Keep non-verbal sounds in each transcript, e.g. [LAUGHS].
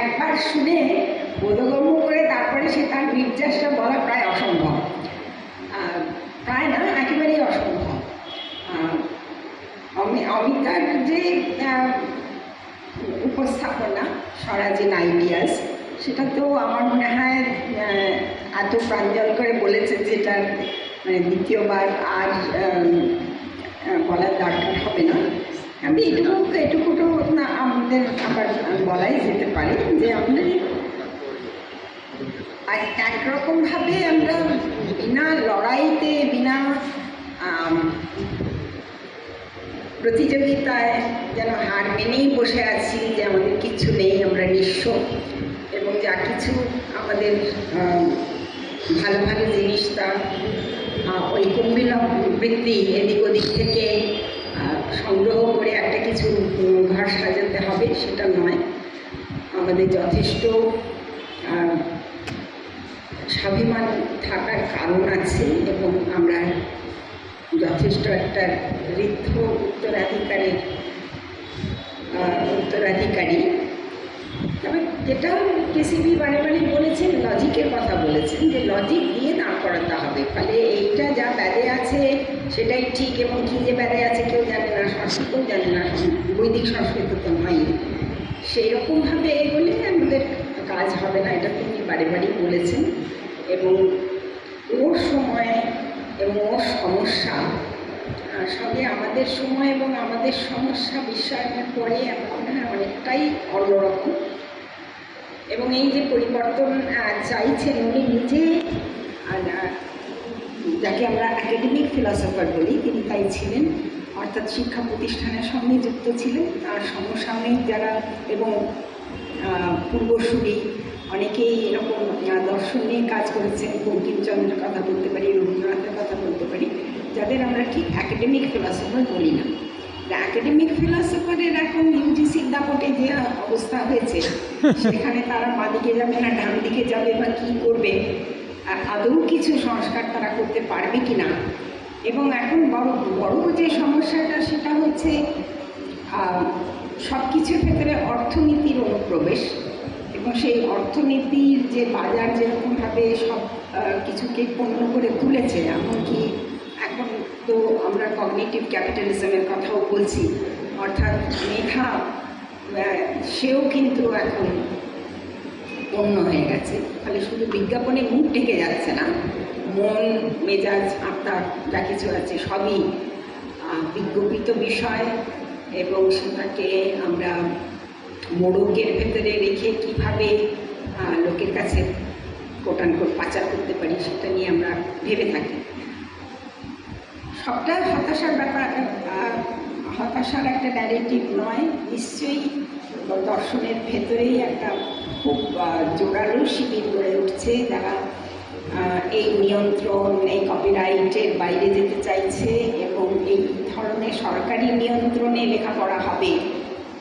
একবার শুনে বোধগম্য করে তারপরে সে তার নির্যাসটা বলা প্রায় অসম্ভব। প্রায় না, একেবারেই অসম্ভব। অমিতার যে উপস্থাপনা স্বরাজীন আইডিয়াস সেটা তো আমার মনে হয় এত প্রাঞ্জল করে বলেছে যেটা মানে দ্বিতীয়বার আর বলার দরকার হবে না। আমি এটুকু এটুকুটো না, আমাদের আবার বলাই যেতে পারে যে এক- একরকমভাবে আমরা বিনা লড়াইতে, বিনা প্রতিযোগিতায় যেন হার মেনেই বসে আছি যে আমাদের কিচ্ছু নেই, আমরা নিঃস্ব। এবং যা কিছু আমাদের ভালো ভালো জিনিস তা ওই কুম্ভিল বৃত্তি এদিক ওদিক থেকে সংগ্রহ করে একটা কিছু ঘর সাজাতে হবে, সেটা নয়। আমাদের যথেষ্ট স্বাভিমান থাকার কারণ আছে এবং আমরা যথেষ্ট একটা ঋদ্ধ উত্তরাধিকারের উত্তরাধিকারী। তবে যেটা কেসিবি বারে বারে বলেছেন লজিকের কথা বলেছেন যে লজিক করাতে হবে ফলে এইটা যা ব্যাধে আছে, সেটাই ঠিক এবং কী যে ব্যাধে আছে কেউ জানে না সংস্কৃতও জানে না বৈদিক সংস্কৃত তো নয়। সেই রকমভাবে এগোলে আমাদের কাজ হবে না, এটা তিনি বারে বারেই বলেছেন। এবং ওর সময় এবং ওর সমস্যা সঙ্গে আমাদের সময় এবং আমাদের সমস্যা বিশ্বায়নের পরে আমার মনে হয়, অনেকটাই অন্যরকম। এবং এই যে পরিবর্তন চাইছেন, উনি নিজে যাকে আমরা একাডেমিক ফিলসফার বলি তিনি তাই ছিলেন। অর্থাৎ শিক্ষা প্রতিষ্ঠানের সঙ্গে যুক্ত ছিলেন। তার সমসাময়িক যারা এবং পূর্বসূরি অনেকেই এরকম দর্শন নিয়ে কাজ করেছেন। বঙ্কিমচন্দ্রের কথা বলতে পারি রবীন্দ্রনাথের কথা বলতে পারি যাদের আমরা ঠিক অ্যাকাডেমিক ফিলসফার বলি না। অ্যাকাডেমিক ফিলসফারের এখন ইউজিসির দাপটে যে অবস্থা হয়েছে [LAUGHS] সেখানে তারা বাঁ দিকে যাবে না ডান দিকে যাবে বা কী করবে আদৌ কিছু সংস্কার তারা করতে পারবে কি না এবং এখন বড় বড় যে সমস্যাটা সেটা হচ্ছে সব কিছুর ক্ষেত্রে অর্থনীতির অনুপ্রবেশ এবং সেই অর্থনীতির যে বাজার যেরকমভাবে সব কিছুকে পণ্য করে তুলেছে, এমনকি এখন তো আমরা কগনিটিভ ক্যাপিটালিজমের কথাও বলছি, অর্থাৎ মেধা সেও কিন্তু এখন অন্য হয়ে গেছে। ফলে শুধু বিজ্ঞাপনে মুখ ঢেকে যাচ্ছে না, মন, মেজাজ, আত্মা যা কিছু আছে, সবই বিজ্ঞপিত বিষয় এবং সেটাকে আমরা মোড়কের ভেতরে রেখে কীভাবে লোকের কাছে কোটান কোট পাচার করতে পারি সেটা নিয়ে আমরা ভেবে থাকি। সবটা হতাশার ব্যাপার হতাশার একটা ন্যারেটিভ নয়, নিশ্চয়ই দর্শনের ভেতরেই একটা খুব জোরালো শিবির গড়ে উঠছে যারা এই নিয়ন্ত্রণ, এই কপিরাইটের বাইরে যেতে চাইছে এবং এই ধরনের সরকারি নিয়ন্ত্রণে লেখাপড়া হবে।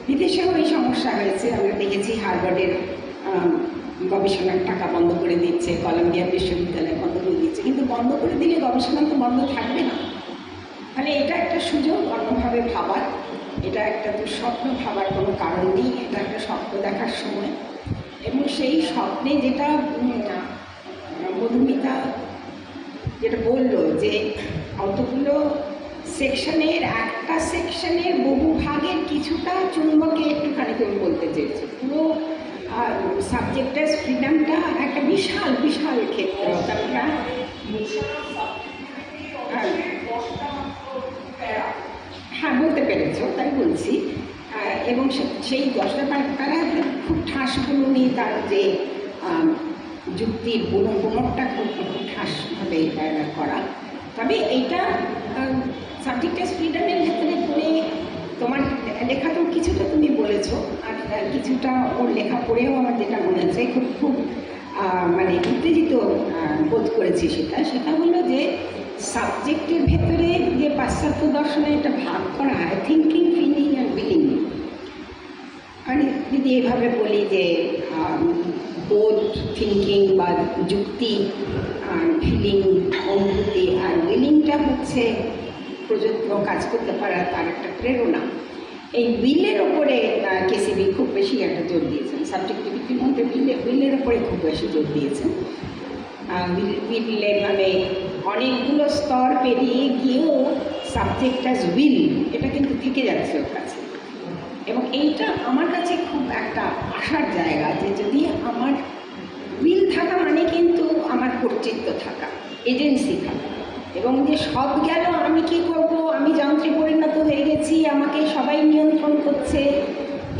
বিদেশেও এই সমস্যা হয়েছে। আমরা দেখেছি হার্ভার্ডের গবেষণার টাকা বন্ধ করে দিচ্ছে, কলম্বিয়া বিশ্ববিদ্যালয় বন্ধ করে দিচ্ছে। কিন্তু বন্ধ করে দিলে গবেষণা তো বন্ধ থাকবে না। মানে এটা একটা সুযোগ অন্যভাবে ভাবার। এটা একটা দুঃস্বপ্ন ভাবার কোনো কারণ নেই। এটা একটা স্বপ্ন দেখার সময়। এবং সেই স্বপ্নে যেটা মধুমিতা যেটা বলল যে অতগুলো সেকশনের, একটা সেকশনের বহু ভাগের কিছুটা চুম্বকে একটুখানি তুমি বলতে চেয়েছো। পুরো সাবজেক্টের ফ্রিডমটা একটা বিশাল বিশাল ক্ষেত্র। তারপরে হ্যাঁ বলতে পেরেছ, তাই বলছি। এবং সেই দশটা তারা খুব ঠাস বুনুনি তার যে যুক্তির বুনো খুব ঠাসভাবে করা। তবে এইটা সাবজেক্টের ফ্রিডমের ক্ষেত্রে পড়ে তোমার লেখা তো কিছুটা তুমি বলেছ, আর কিছুটা ওর লেখা পড়েও আমার যেটা মনে হচ্ছে খুব খুব মানে উত্তেজিত বোধ করেছি সেটা। সেটা হলো যে সাবজেক্টের ভেতরে যে পাশ্চাত্য দর্শনে একটা ভাগ করা হয় থিঙ্কিং ফিলিং অ্যান্ড বিলিং মানে যদি এভাবে বলি যে বোধ থিঙ্কিং বা যুক্তি আর ফিলিং অনুভূতি আর উইলিংটা হচ্ছে প্রযুক্ত কাজ করতে পারা তার একটা প্রেরণা। এই উইলের ওপরে কেসিবি খুব বেশি একটা জোর দিয়েছেন। সাবজেক্টিভিটির মধ্যে বিলে উইলের ওপরে খুব বেশি জোর দিয়েছেন। বিল- মানে অনেকগুলো স্তর পেরিয়ে গিয়েও সাবজেক্ট অ্যাজ উইল এটা কিন্তু থেকে যাচ্ছে ওর কাছে। এবং এইটা আমার কাছে খুব একটা আশার জায়গা যে যদি আমার উইল থাকা মানে কিন্তু আমার কর্তৃত্ব থাকা এজেন্সি থাকা। এবং যে সব গেল, আমি কি করব? আমি যন্ত্রে পরিণত হয়ে গেছি, আমাকে সবাই নিয়ন্ত্রণ করছে,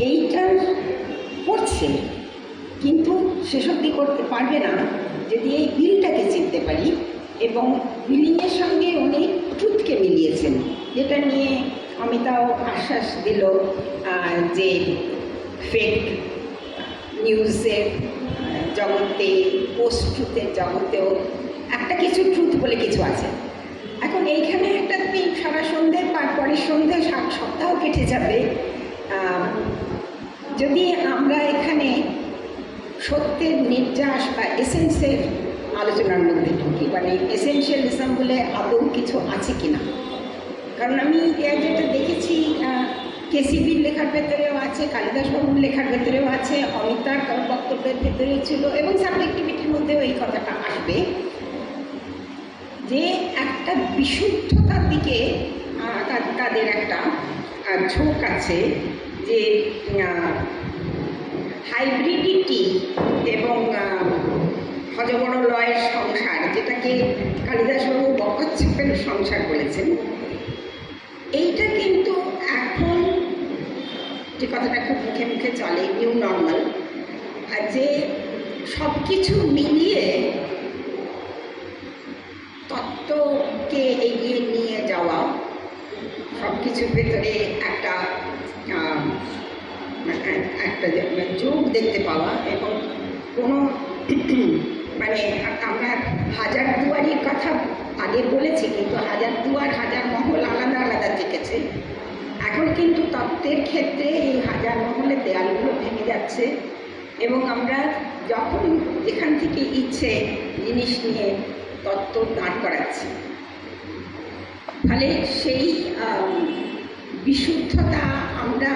এইটা করছে। কিন্তু অবধি করতে পারবে না, যদি এই বিলটাকে চিনতে পারি এবং বিলিংয়ের সঙ্গে উনি ট্রুথকে মিলিয়েছেন, যেটা নিয়ে অমিতাও আশ্বাস দিল যে ফেক নিউজের জগতে পোস্ট ট্রুথের জগতেও একটা কিছু ট্রুথ বলে কিছু আছে। এখন এইখানে একটা তুমি সারা সন্ধ্যে পার পরের সন্ধ্যে সাত সপ্তাহ কেটে যাবে। যদি আমরা এখানে সত্যের নির্যাস বা এসেন্সের আলোচনার মধ্যে ঢুকি মানে এসেন্সিয়ালিজম বলে আদৌ কিছু আছে কি না কারণ আমি যেটা দেখেছি কেসিবির লেখার ভেতরেও আছে, কালিদাস বাবুর লেখার ভেতরেও আছে, অমিতার বক্তব্যের ভেতরেও ছিল এবং সাবজেক্টিভিটির মধ্যেও এই কথাটা আসবে। যে একটা বিশুদ্ধতার দিকে তাদের একটা ঝোঁক আছে যে হাইব্রিডিটি এবং হজবড় লয়ের সংসার, যেটাকে কালিদাসবাবু বকচ্ছপের সংসার বলেছেন এইটা কিন্তু এখন যে কথাটা খুব মুখে মুখে চলে নিউ নর্মাল আর যে সব কিছু মিলিয়ে তত্ত্বকে এগিয়ে নিয়ে যাওয়া সব কিছুর ভেতরে একটা একটা যোগ দেখতে পাওয়া এবং কোনো মানে আমরা হাজার দুয়ারির কথা আগে বলেছি, কিন্তু হাজার দুয়ার, হাজার মহল আলাদা আলাদা থেকেছে এখন কিন্তু তত্ত্বের ক্ষেত্রে এই হাজার মহলের দেয়ালগুলো ভেঙে যাচ্ছে এবং আমরা যখন যেখান থেকে ইচ্ছে জিনিস নিয়ে তত্ত্ব দাঁড় করাচ্ছি, ফলে সেই বিশুদ্ধতা আমরা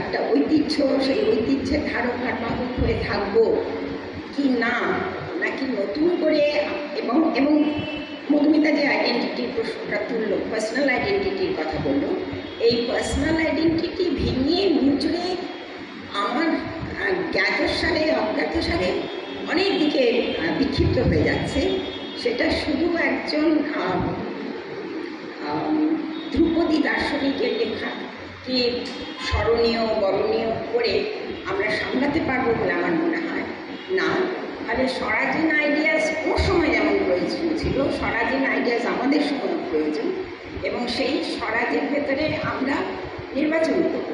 একটা ঐতিহ্য, সেই ঐতিহ্যের ধারক বাহক হয়ে থাকব কি না নাকি নতুন করে এবং এবং মধুমিতা যে আইডেন্টিটির প্রশ্নটা তুললো পার্সোনাল আইডেন্টিটির কথা বলল এই পার্সোনাল আইডেন্টিটি ভেঙে মুচড়ে আমার আহ, জ্ঞাতসারে অজ্ঞাতসারে অনেক দিকে বিক্ষিপ্ত হয়ে যাচ্ছে। সেটা শুধু একজন ধ্রুপদী দার্শনিকের লেখা। কি স্মরণীয় বরণীয় করে আমরা সামলাতে পারব বলে আমার মনে হয়? না। তাহলে স্বরাজীন আইডিয়াস ওর সময় যেমন প্রয়োজন ছিল, স্বরাজীন আইডিয়াস আমাদের সময় প্রয়োজন এবং সেই স্বরাজের ভেতরে আমরা নির্বাচন করব।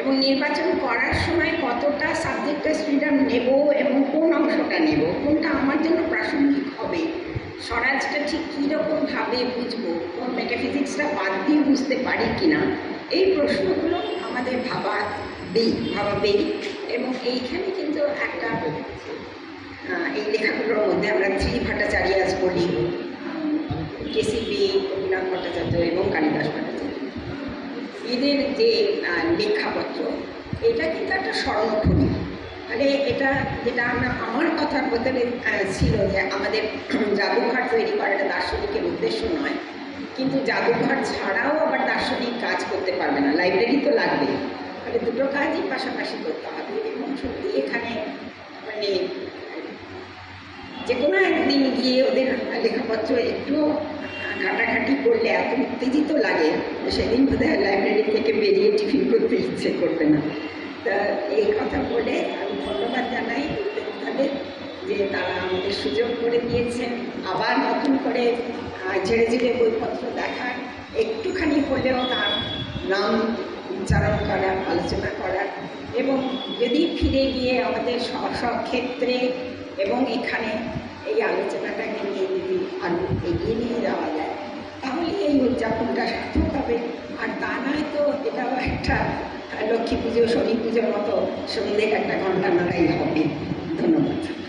এবং নির্বাচন করার সময় কতটা সাবজেক্টের ফ্রিডম নেব এবং কোন অংশটা নেব, কোনটা আমার জন্য প্রাসঙ্গিক হবে, স্বরাজটা ঠিক কীরকমভাবে বুঝব, কোন মেটাফিজিক্সটা বাদ দিয়ে বুঝতে পারি কি না এই প্রশ্নগুলো আমাদের ভাবাবেই ভাবাবেই এবং এইখানে কিন্তু একটা এই লেখাগুলোর মধ্যে আমরা শ্রী ভট্টাচার্যাস বলি কেসিবি গোপীনাথ ভট্টাচার্য এবং কালিদাস ভট্টাচার্য। এদের যে লেখাপত্র, এটা কিন্তু একটা স্বর্ণখনি। মানে এটা, যেটা আমরা, আমার কথার ভেতরে ছিল যে আমাদের [CLEARS THROAT] জাদুঘর তৈরি করাটা দার্শনিকের উদ্দেশ্য নয়। কিন্তু জাদুঘর ছাড়াও আবার দার্শনিক কাজ করতে পারবে না। লাইব্রেরি তো লাগবে। তাহলে দুটো কাজই পাশাপাশি করতে হবে এবং সত্যি এখানে মানে যে কোনো একদিন গিয়ে ওদের লেখাপত্র একটু ঘাটাঘাটি করলে এত উত্তেজিত লাগে সেদিন বোধ হয় লাইব্রেরি থেকে বেরিয়ে টিফিন করতে ইচ্ছে করবে না। তা এই কথা বলে আমি ধন্যবাদ জানাই তাদের যে তারা আমাদের সুযোগ করে দিয়েছেন। আবার নতুন করে ঝেড়ে ঝেড়ে বইপত্র দেখার, একটুখানি হলেও তার নাম উচ্চারণ করার, আলোচনা করার, এবং যদি ফিরে গিয়ে আমাদের স্ব ক্ষেত্রে এবং এখানে এই আলোচনাটাকে নিয়ে যদি আরও এগিয়ে নিয়ে যাওয়া যায়, তাহলে এই উদযাপনটা সার্থক হবে। আর তা নয় তো, এটাও একটা লক্ষ্মী পুজো, শনি পুজোর মতো সন্ধ্যে একটা ঘণ্টা নাড়াই হবে। ধন্যবাদ।